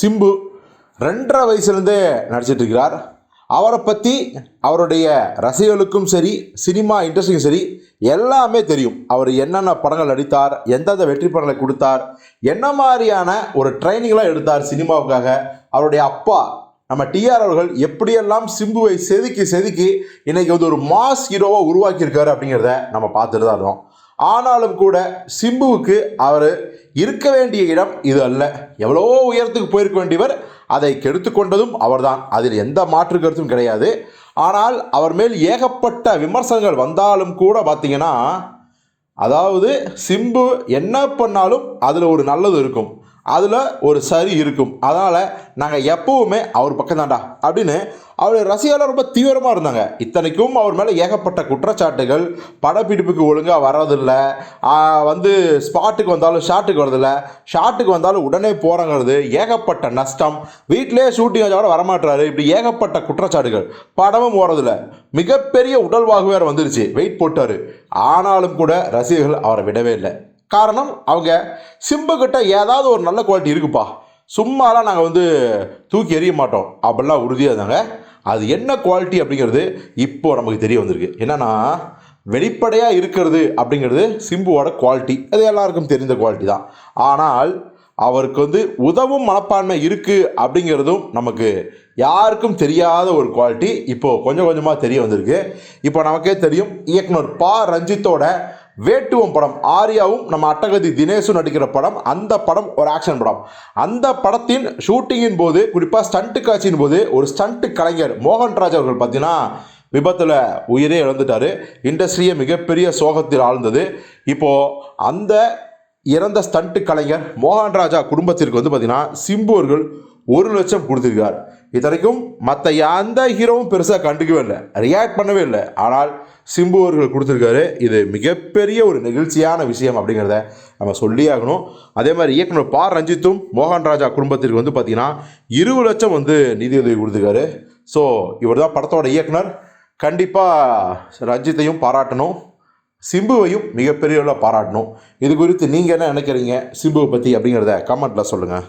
சிம்பு ரெண்டரை வயசுலேருந்தே நடிச்சிட்ருக்கிறார். அவரை பற்றி அவருடைய ரசிகர்களுக்கும் சரி சினிமா இண்டஸ்ட்ரிக்கும் சரி எல்லாமே தெரியும். அவர் என்னென்ன படங்கள் நடித்தார் எந்தெந்த வெற்றி படங்களை கொடுத்தார் என்ன மாதிரியான ஒரு ட்ரைனிங்லாம் எடுத்தார் சினிமாவுக்காக. அவருடைய அப்பா நம்ம டிஆர் அவர்கள் எப்படியெல்லாம் சிம்புவை செதுக்கி செதுக்கி இன்றைக்கி வந்து ஒரு மாஸ் ஹீரோவாக உருவாக்கியிருக்காரு அப்படிங்கிறத நம்ம பார்த்துட்டு தான் இருக்கோம் ஆனாலும் கூட சிம்புவுக்கு அவர் இருக்க வேண்டிய இடம் இது அல்ல. எவ்வளோ உயரத்துக்கு போயிருக்க வேண்டியவர் அதை கெடுத்து கொண்டதும் அவர்தான். அதில் எந்த மாற்று கருத்தும் கிடையாது. ஆனால் அவர் மேல் ஏகப்பட்ட விமர்சனங்கள் வந்தாலும் கூட பார்த்தீங்கன்னா அதாவது சிம்பு என்ன பண்ணாலும் அதில் ஒரு நல்லது இருக்கும். அதில் ஒரு சரி இருக்கும். அதனால் நாங்கள் எப்போவுமே அவர் பக்கம்தான்டா அப்படின்னு அவர் ரசிகர்கள் ரொம்ப தீவிரமாக இருந்தாங்க. இத்தனைக்கும் அவர் மேலே ஏகப்பட்ட குற்றச்சாட்டுகள் படப்பிடிப்புக்கு ஒழுங்காக வர்றதில்லை. வந்து ஸ்பாட்டுக்கு வந்தாலும் ஷாட்டுக்கு வரதில்லை ஷாட்டுக்கு வந்தாலும் உடனே போகிறங்கிறது ஏகப்பட்ட நஷ்டம். வீட்டிலே ஷூட்டிங் வச்சா கூட வரமாட்டாரு. இப்படி ஏகப்பட்ட குற்றச்சாட்டுகள். படமும் ஓடுறதில்ல. மிகப்பெரிய உடல்வாகு வேறு வந்துருச்சு. வெயிட் போட்டார். ஆனாலும் கூட ரசிகர்கள் அவரை விடவே இல்லை. காரணம் அவங்க சிம்புக்கிட்ட ஏதாவது ஒரு நல்ல குவாலிட்டி இருக்குப்பா. சும்மாலாம் நாங்கள் வந்து தூக்கி எறிய மாட்டோம். அப்படிலாம் உறுதியாக இருந்தாங்க. அது என்ன குவாலிட்டி அப்படிங்கிறது இப்போ நமக்கு தெரிய வந்திருக்கு. என்னென்னா வெளிப்படையாக இருக்கிறது அப்படிங்கிறது சிம்புவோட குவாலிட்டி அது எல்லாருக்கும் தெரிந்த குவாலிட்டி தான். ஆனால் அவருக்கு வந்து உதவும் மனப்பான்மை இருக்குது அப்படிங்கிறதும் நமக்கு யாருக்கும் தெரியாத ஒரு குவாலிட்டி இப்போது கொஞ்சம் கொஞ்சமாக தெரிய வந்திருக்கு. இப்போ நமக்கே தெரியும் இயக்குனர் பா. ரஞ்சித்தோட வேட்டுவம் படம் ஆர்யாவும் நம்ம அட்டகதி தினேஷும் நடிக்கிற படம் அந்த படம் ஒரு ஆக்ஷன் படம். அந்த படத்தின் ஷூட்டிங்கின் போது குறிப்பாக ஸ்டண்ட் காட்சியின் போது ஒரு ஸ்டண்ட் கலைஞர் மோகன்ராஜ் அவர்கள் பார்த்தீங்கன்னா விபத்தில் உயிரே இழந்துட்டார். இண்டஸ்ட்ரியே மிகப்பெரிய சோகத்தில் ஆழ்ந்தது. இப்போது அந்த இறந்த ஸ்டண்ட் கலைஞர் மோகன் ராஜா குடும்பத்திற்கு வந்து பார்த்தீங்கன்னா சிம்பு அவர்கள் ஒரு லட்சம் கொடுத்துருக்கார். இத்தனைக்கும் மற்ற எந்த ஹீரோவும் பெருசாக கண்டுக்கவே இல்லை. ரியாக்ட் பண்ணவே இல்லை. ஆனால் சிம்பு அவர்கள் கொடுத்துருக்காரு. இது மிகப்பெரிய ஒரு நெகிழ்ச்சியான விஷயம் அப்படிங்கிறத நம்ம சொல்லி ஆகணும். அதே மாதிரி இயக்குனர் பா. ரஞ்சித்தும் மோகன் ராஜா குடும்பத்திற்கு வந்து பார்த்தீங்கன்னா இருபது லட்சம் வந்து நிதியுதவி கொடுத்துருக்காரு. ஸோ இவர் தான் படத்தோட இயக்குனர். கண்டிப்பாக ரஞ்சித்தையும் பாராட்டணும். சிம்புவையும் மிகப்பெரிய அளவில் பாராட்டணும். இது குறித்து நீங்கள் என்ன நினைக்கிறீங்க? சிம்புவை பற்றி அப்படிங்கிறத கமெண்ட்டில் சொல்லுங்கள்